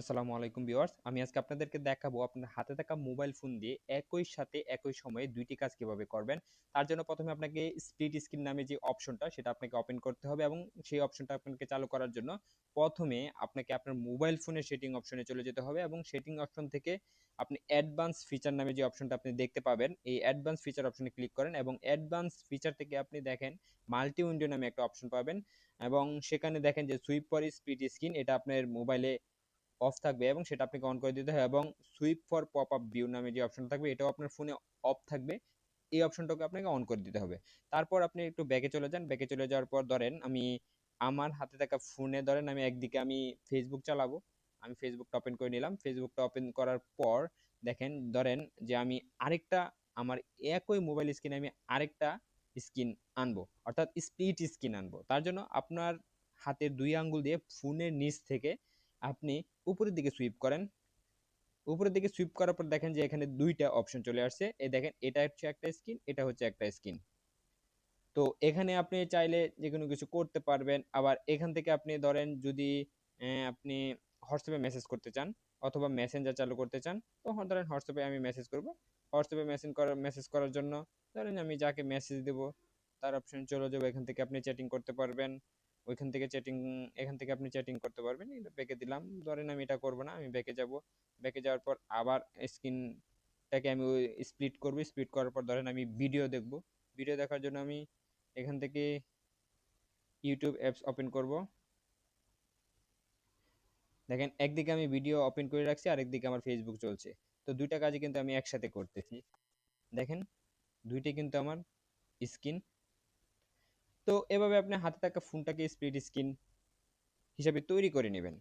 আসসালামু আলাইকুম ভিউয়ার্স। আমি আজকে আপনাদেরকে দেখাবো আপনার হাতে থাকা মোবাইল ফোন দিয়ে একই সাথে একই সময়ে দুইটি কাজ কীভাবে করবেন। তার জন্য প্রথমে আপনাকে স্প্লিট স্ক্রিন নামে যে অপশনটা, সেটা আপনাকে ওপেন করতে হবে এবং সেই অপশনটা আপনাকে চালু করার জন্য প্রথমে আপনাকে আপনার মোবাইল ফোনের সেটিং অপশনে চলে যেতে হবে এবং সেটিং অপশন থেকে আপনি অ্যাডভান্স ফিচার নামে যে অপশনটা আপনি দেখতে পাবেন, এই অ্যাডভান্স ফিচার অপশনে ক্লিক করেন এবং অ্যাডভান্স ফিচার থেকে আপনি দেখেন মাল্টি উইন্ডো নামে একটা অপশন পাবেন এবং সেখানে দেখেন যে সুইপ ফর স্প্লিট স্ক্রিন এটা আপনার মোবাইলে অফ থাকবে এবং সেটা আপনাকে অন করে দিতে হবে এবং swipe for pop up view নামে যে অপশন থাকবে, এটাও আপনার ফোনে অফ থাকবে। এই অপশনটাকে আপনাকে অন করে দিতে হবে। তারপর আপনি একটু ব্যাকে চলে যান। ব্যাকে চলে যাওয়ার পর ধরেন আমি আমার হাতে থাকা ফোনে ধরেন আমি একদিকে আমি ফেসবুক চালাবো। আমি ফেসবুকটা ওপেন করে নিলাম। ফেসবুকটা ওপেন করার পর দেখেন, ধরেন যে আমি আরেকটা আমার একই মোবাইল স্ক্রিনে আমি আরেকটা স্ক্রিন আনব। অর্থাৎ স্প্লিট স্ক্রিন আনব। তার জন্য আপনার হাতের দুই আঙ্গুল দিয়ে ফোনের নিচ থেকে আপনি উপরের দিকে সুইপ করেন। উপরের দিকে সুইপ করার পর দেখেন যে এখানে দুইটা অপশন চলে আসছে। এই দেখেন, এটা হচ্ছে একটা স্ক্রিন এটা হচ্ছে একটা স্ক্রিন তো এখানে আপনি চাইলে যে কোনো কিছু করতে পারবেন। আবার এখান থেকে আপনি ধরেন যদি আপনি হোয়াটসঅ্যাপে মেসেজ করতে চান অথবা মেসেঞ্জার চালু করতে চান তো ধরেন হোয়াটসঅ্যাপে আমি মেসেজ করব। হোয়াটসঅ্যাপে মেসেজ করার মেসেজ করার জন্য ধরেন আমি যাকে মেসেজ দেব, তার অপশন চলে যাব। এখান থেকে আপনি চ্যাটিং করতে পারবেন। ওইখান থেকে চ্যাটিং এখান থেকে আপনি চ্যাটিং করতে পারবেন। এটা ব্যাকে দিলাম, ধরেন আমি এটা করব না, আমি ব্যাকে যাব। ব্যাকে যাওয়ার পর আবার স্ক্রিনটাকে আমি স্প্লিট করব। স্প্লিট করার পর ধরেন আমি ভিডিও দেখব। ভিডিও দেখার জন্য আমি এখান থেকে ইউটিউব অ্যাপস ওপেন করব। দেখেন, একদিকে আমি ভিডিও ওপেন করে রাখছি আর একদিকে আমার ফেসবুক চলছে। তো দুইটা কাজই কিন্তু আমি একসাথে করতেছি। দেখেন, দুইটাই কিন্তু আমার স্ক্রিন তো এভাবে আপনি হাতে থাকা ফোনটাকে স্প্লিট স্ক্রিন হিসাবে তৈরি করে নেবেন।